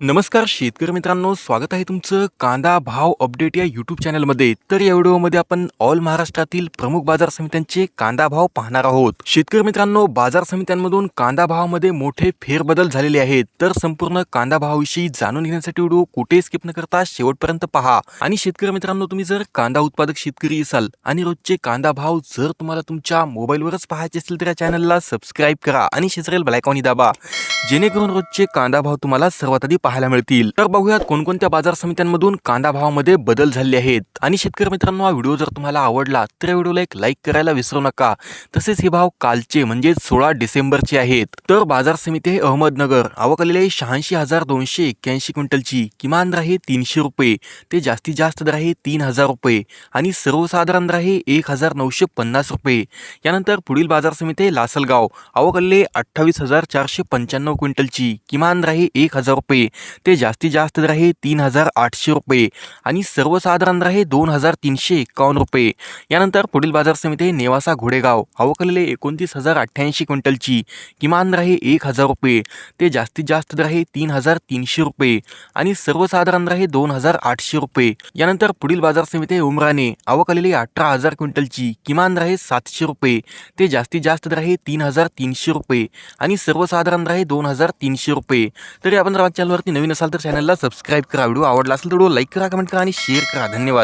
नमस्कार शेतकरी मित्रांनो स्वागत आहे तुमचं कांदा भाव अपडेट या यूट्यूब चॅनलमध्ये तर या व्हिडिओमध्ये आपण ऑल महाराष्ट्रातील प्रमुख बाजार समित्यांचे कांदा भाव पाहणार आहोत. शेतकरी मित्रांनो बाजार समित्यांमधून कांदा भावामध्ये मोठे फेरबदल झालेले आहेत. तर संपूर्ण कांदा भावाविषयी जाणून घेण्यासाठी व्हिडिओ कुठे स्किप न करता शेवटपर्यंत पहा. आणि शेतकरी मित्रांनो तुम्ही जर कांदा उत्पादक शेतकरी असाल आणि रोजचे कांदा भाव जर तुम्हाला तुमच्या मोबाईलवरच पाहायचे असतील तर या चॅनलला सबस्क्राईब करा आणि शेजारील बेलायकॉनी दाबा. जेणेकरून रोजचे कांदा भाव तुम्हाला सर्वात आधी पाहायला मिळतील. तर बघूयात कोणकोणत्या बाजार समित्यांमधून कांदा भावामध्ये बदल झाले आहेत. आणि शेतकरी मित्रांनो हा व्हिडिओ जर तुम्हाला आवडला तर या व्हिडिओला एक लाईक करायला विसरू नका. तसेच हे भाव कालचे म्हणजे सोळा डिसेंबरचे आहेत. तर बाजार समिती आहे अहमदनगर. आवकलेली आहे शहाऐंशी हजार दोनशे एक्क्याऐंशी क्विंटलची. किमान दर आहे तीनशे रुपये. ते जास्तीत जास्त दर आहे तीन हजार रुपये. आणि सर्वसाधारण दर आहे एक हजार नऊशे पन्नास रुपये. यानंतर पुढील बाजार समिती आहे लासलगाव. आवक अठ्ठावीस हजार चारशे पंच्याण्णव क्विंटलची. किमान दर आहे एक हजार रुपये. ते जास्तीत जास्त दर आहे तीन हजार आठशे रुपये आणि सर्वसाधारण राहे आहे दोन हजार तीनशे एकावन्न रुपये. यानंतर पुढील बाजार समिती आहे नेवासा घोडेगाव आवकलेले एकोणतीस हजार अठ्ठ्याऐंशी क्विंटलची किमान दर आहे एक हजार रुपये. ते जास्तीत जास्त दर आहे तीन हजार तीनशे रुपये आणि सर्वसाधारण दर आहे दोन हजार आठशे रुपये. यानंतर पुढील बाजार समिती आहे उमराणे अठरा हजार क्विंटलची किमान दर आहे सातशे रुपये. ते जास्तीत जास्त दर आहे तीन हजार तीनशे रुपये आणि सर्वसाधारण दर आहे दोन हजार तीनशे रुपये. तरी आपण जर चॅनलवरती नवीन असाल तर चॅनलला सबस्क्राईब करा. व्हिडिओ आवडला असेल तर व्हिडिओ लाईक करा कमेंट करा आणि शेअर करा. धन्यवाद.